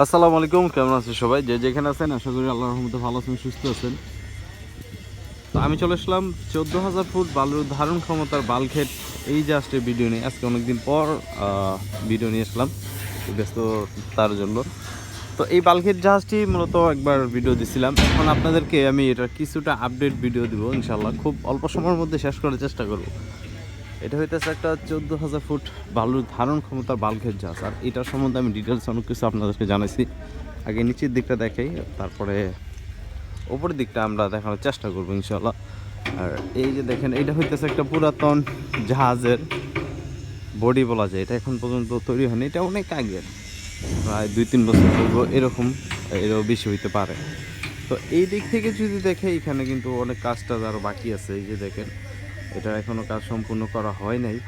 আসসালামু আলাইকুম, কেমন আছেন সবাই? যে যেখানে আছেন, আশা করি আল্লাহর রহমতে ভালো আছেন, সুস্থ আছেন। তো আমি চলে আসলাম চোদ্দ হাজার ফুট বালুর ধারণ ক্ষমতার বালখেট এই জাস্টের ভিডিও নিয়ে, আজকে অনেকদিন পর ভিডিও নিয়ে আসলাম, ব্যস্ত তার জন্য। তো এই বালখেট জাহাজটি মূলত একবার ভিডিও দিছিলাম। এখন আপনাদেরকে আমি এটার কিছুটা আপডেট ভিডিও দিব ইনশাল্লাহ খুব অল্প সময়ের মধ্যে শেষ করার চেষ্টা করব। এটা হইতেছে একটা চোদ্দ হাজার ফুট বালুর ধারণ ক্ষমতার বালখের জাহাজ। আর এটার সম্বন্ধে আমি ডিটেলস অনেক কিছু আপনাদেরকে জানাইছি। আগে নিচের দিকটা দেখাই, তারপরে ওপরের দিকটা আমরা দেখানোর চেষ্টা করব ইনশাল্লাহ আর এই যে দেখেন, এটা হইতেছে একটা পুরাতন জাহাজের বডি বলা যায়। এটা এখন পর্যন্ত তৈরি হয়নি, এটা অনেক আগের। প্রায় দুই তিন বছর পূর্ব এরকম, এরও বেশি হইতে পারে। তো এই দিক থেকে যদি দেখে, এখানে কিন্তু অনেক কাজ টাজ আরও বাকি আছে। এই যে দেখেন এটা এখনও কাজ সম্পূর্ণ করা হয় নাই।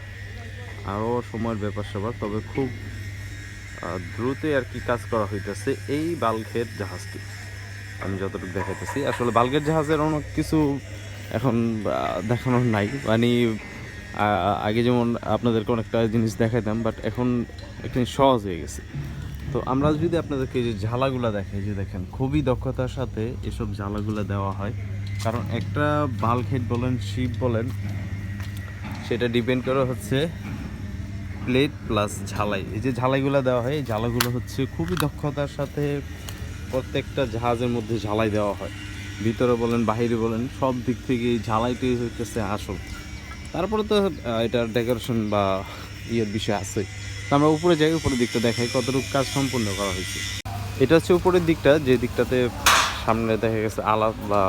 আরও সময়ের ব্যাপার স্যাপার, তবে খুব দ্রুতই আর কি কাজ করা হইতেছে এই বাল্কের জাহাজটি। আমি যতটুকু দেখাইতেছি, আসলে বাল্কের জাহাজের অনেক কিছু এখন দেখানোর নাই। মানে আগে যেমন আপনাদেরকে অনেকটা জিনিস দেখাইতাম বাট এখন একটু সহজ হয়ে গেছে। তো আমরা যদি আপনাদেরকে যে ঝালাগুলা দেখাই, যে দেখেন, খুবই দক্ষতার সাথে এসব ঝালাগুলা দেওয়া হয়। কারণ একটা বাল্কহেড বলেন, শিপ বলেন, সেটা ডিপেন্ড করে হচ্ছে প্লেট প্লাস ঝালাই। এই যে ঝালাইগুলো দেওয়া হয়, এই ঝালাইগুলো হচ্ছে খুবই দক্ষতার সাথে প্রত্যেকটা জাহাজের মধ্যে ঝালাই দেওয়া হয়। ভিতরে বলেন, বাহিরে বলেন, সব দিক থেকে এই ঝালাইটি হচ্ছে আসল। তারপরে তো এটার ডেকোরেশন বা ইয়ের বিষয় আছে। আমরা উপরে যাই উপরের দিকটা দেখাই, কতটুকু কাজ সম্পূর্ণ করা হয়েছে। এটা হচ্ছে উপরের দিকটা, যে দিকটাতে সামনে দেখা গেছে আলাপ বা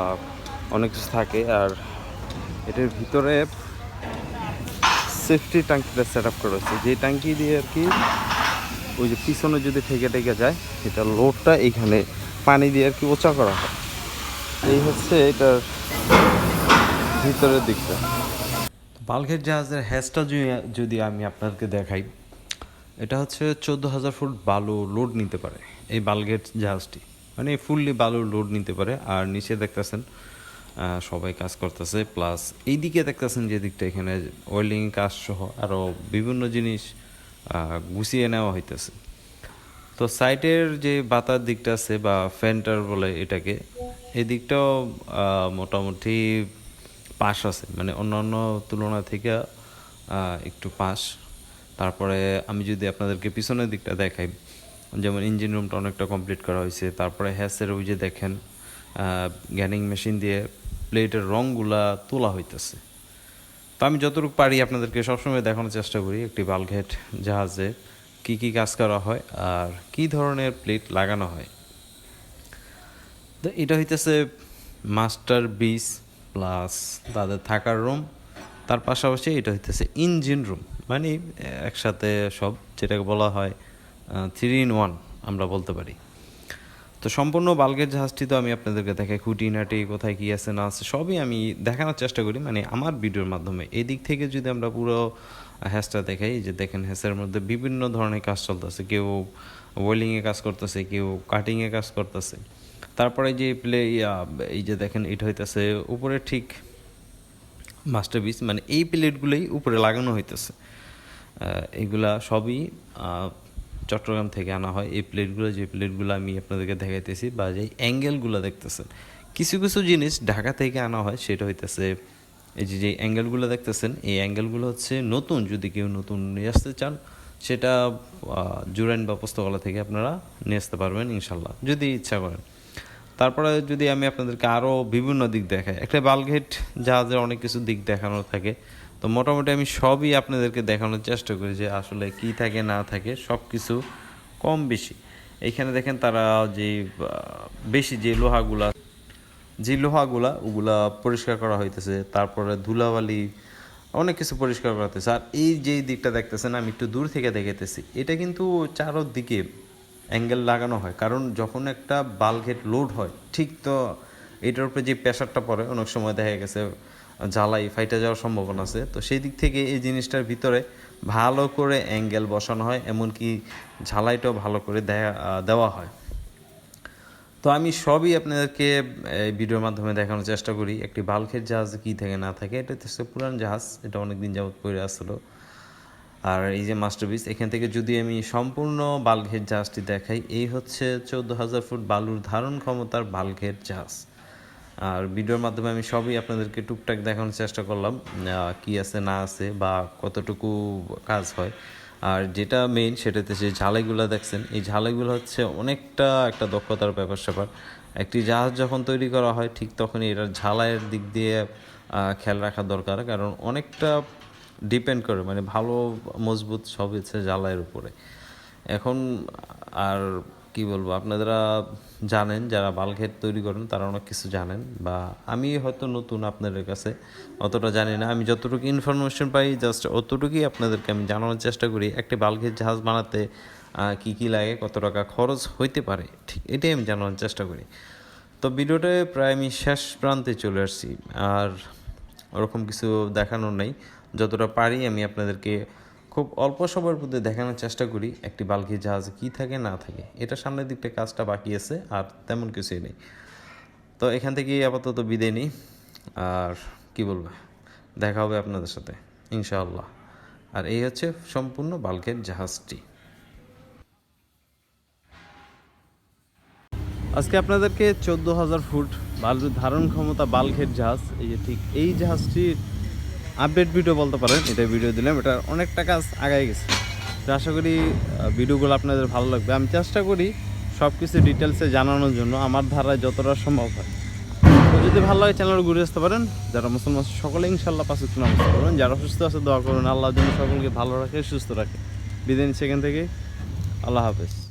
অনেক কিছু থাকে আর এটার ভিতরে সেফটি ট্যাঙ্কিটা সেট আপ করা হয়েছে। যে ট্যাঙ্কি দিয়ে আর কি, ওই যে পিছনে যদি ঠেকে ঠেকে যায়, এটা লোডটা এইখানে পানি দিয়ে আর কি ওচা করা হয়। এই হচ্ছে এটার ভিতরের দিকটা। বাল্কের জাহাজের হ্যাজটা যদি আমি আপনাদেরকে দেখাই, এটা হচ্ছে চোদ্দ হাজার ফুট বালু লোড নিতে পারে, এই বালগেট জাহাজটি। মানে ফুললি বালু লোড নিতে পারে, আর নিচে দেখতেছেন সবাই কাজ করতেছে প্লাস এই দিকে দেখতেছেন যে দিকটা এখানে ওয়েল্ডিং কাজ সহ আরও বিভিন্ন জিনিস গুছিয়ে নেওয়া হইতেছে। তো সাইটের যে বাতার দিকটা আছে বা ফ্যানটার বলে এটাকে এই দিকটাও মোটামুটি পাশ আছে। মানে অন্যান্য তুলনা থেকে একটু পাশ। তারপরে আমি যদি আপনাদেরকে পিছনের দিকটা দেখাই, যেমন ইঞ্জিন রুমটা অনেকটা কমপ্লিট করা হয়েছে, তারপরে হ্যাসের ওই যে দেখেন গ্যানিং মেশিন দিয়ে প্লেটের রঙগুলা তোলা হইতেছে। তো আমি যতটুকু পারি আপনাদেরকে সবসময় দেখানোর চেষ্টা করি একটি বালঘেট জাহাজে কি কি কাজ করা হয় আর কি ধরনের প্লেট লাগানো হয়। তো এটা হইতেছে মাস্টার বিস প্লাস তাদের থাকার রুম, তার পাশাপাশি এটা হইতেছে ইঞ্জিন রুম। মানে একসাথে সব যেটাকে বলা হয় থ্রি ইন ওয়ান আমরা বলতে পারি। তো সম্পূর্ণ বালগের জাহাজটি তো আমি আপনাদেরকে দেখাই খুঁটিনাটি কোথায় কী আছে, না আছে, সবই আমি দেখানোর চেষ্টা করি। মানে আমার ভিডিওর মাধ্যমে। এই দিক থেকে যদি আমরা পুরো হ্যাসটা দেখাই যে দেখেন হ্যাসের মধ্যে বিভিন্ন ধরনের কাজ চলতেছে। কেউ ওয়েলিংয়ে কাজ করতেছে, কেউ কাটিংয়ে কাজ করতেছে। তারপরে যে প্লে এই যে দেখেন, এটা হইতেছে উপরে ঠিক মাস্টারপিস মানে এই প্লেটগুলোই উপরে লাগানো হইতেছে। এগুলা সবই চট্টগ্রাম থেকে আনা হয়। এই প্লেটগুলো, যে প্লেটগুলো আমি আপনাদেরকে দেখাইতেছি, বা যে অ্যাঙ্গেলগুলো দেখতেছেন। কিছু কিছু জিনিস ঢাকা থেকে আনা হয়, সেটা হইতেছে, এই যে যে অ্যাঙ্গেলগুলো দেখতেছেন, এই অ্যাঙ্গেলগুলো হচ্ছে নতুন, যদি কেউ নতুন নিয়ে আসতে চান, সেটা জুরাইন বা পুস্তকালয় থেকে আপনারা নিয়ে আসতে পারবেন ইনশাল্লাহ যদি ইচ্ছা করেন। তারপরে যদি আমি আপনাদেরকে আরও বিভিন্ন দিক দেখাই, একটা বালঘেট জাহাজের অনেক কিছু দিক দেখানো থাকে। তো মোটামুটি আমি সবই আপনাদেরকে দেখানোর চেষ্টা করি যে আসলে কি থাকে, না থাকে সব কিছু কম বেশি। এইখানে দেখেন তারা যে বেশি যে লোহাগুলা যে লোহাগুলা, ওগুলা পরিষ্কার করা হইতেছে। তারপরে ধুলাবালি, অনেক কিছু পরিষ্কার করা হইতেছে। আর এই যে দিকটা দেখতেছেন, আমি একটু দূর থেকে দেখাইতেছি এটা কিন্তু চারোদিকে অ্যাঙ্গেল লাগানো হয়। কারণ যখন একটা বালঘেট লোড হয়, ঠিক তো এটার উপরে যে প্রেশারটা পড়ে, অনেক সময় দেখা গেছে জ্বালাই ফাইটে যাওয়ার সম্ভাবনা আছে। তো সেই দিক থেকে এই জিনিসটার ভিতরে ভালো করে অ্যাঙ্গেল বসানো হয়, এমনকি ঝালাইটাও ভালো করে দেওয়া হয়। তো আমি সবই আপনাদেরকে ভিডিওর মাধ্যমে দেখানোর চেষ্টা করি, একটি বাল্কের জাহাজ কী থাকে না থাকে। এটা হচ্ছে পুরান জাহাজ, এটা অনেক দিন যাবত পড়ে আসলো আর এই যে মাস্টারপিস, এখান থেকে যদি আমি সম্পূর্ণ বাল্কহেড জাহাজটি দেখাই, এই হচ্ছে চোদ্দ হাজার ফুট বালুর ধারণ ক্ষমতার বাল্কহেড জাহাজ। আর ভিডিওর মাধ্যমে আমি সবই আপনাদেরকে টুকটাক দেখানোর চেষ্টা করলাম কি আছে, না আছে বা কতটুকু কাজ হয়। আর যেটা মেইন সেটাতে যে ঝালাইগুলো দেখছেন, এই ঝালাইগুলো হচ্ছে অনেকটা একটা দক্ষতার ব্যাপার স্যাপার। একটি জাহাজ যখন তৈরি করা হয়, ঠিক তখনই এটার ঝালাইয়ের দিক দিয়ে খেয়াল রাখা দরকার। কারণ অনেকটা ডিপেন্ড করে মানে ভালো, মজবুত সব হচ্ছে জ্বালাইয়ের উপরে। এখন আর কি বলব আপনারা জানেন, যারা বালঘেট তৈরি করেন, তারা অনেক কিছু জানেন বা আমি হয়তো নতুন আপনাদের কাছে, অতটা জানি না। আমি যতটুকু ইনফরমেশন পাই জাস্ট অতটুকুই আপনাদেরকে আমি জানানোর চেষ্টা করি, একটি বালঘেট জাহাজ বানাতে কি কি লাগে, কত টাকা খরচ হইতে পারে, ঠিক এটাই আমি জানানোর চেষ্টা করি। তো ভিডিওটা প্রায় আমি শেষ প্রান্তে চলে আসছি, আর ওরকম কিছু দেখানোর নেই। যতটা পারি আমি আপনাদেরকে খুব অল্প সময়ের মধ্যে দেখানোর চেষ্টা করি, একটি বাল্কি জাহাজে কী থাকে, না থাকে। এটা সামনের দিকটা কাজটা বাকি আছে, আর তেমন কিছুই নেই। তো এখান থেকে আপাতত বিদায় নিই। আর কি বলব, দেখা হবে আপনাদের সাথে, ইনশাআল্লাহ। আর এই হচ্ছে সম্পূর্ণ বাল্কের জাহাজটি। আজকে আপনাদেরকে চোদ্দ হাজার ফুট ধারণ ক্ষমতা বাল্কের জাহাজ, এই যে ঠিক এই জাহাজটির আপডেট ভিডিও বলতে পারেন এটা ভিডিও দিলাম, এটা অনেকটা কাজ আগায় গেছে। তো আশা করি ভিডিওগুলো আপনাদের ভালো লাগবে। আমি চেষ্টা করি সব কিছু ডিটেলসে জানানোর জন্য, আমার ধারায় যতটা সম্ভব হয়। তো যদি ভালো লাগে চ্যানেল ঘুরে আসতে পারেন। যারা মুসলমান সকলে ইনশাল্লাহ পাশে নামাজ করবেন যারা অসুস্থ আছে, দোয়া করুন। আল্লাহ যেন সকলকে ভালো রাখে, সুস্থ রাখে। বিদায় নিচ্ছে এখান থেকে। আল্লাহ হাফেজ।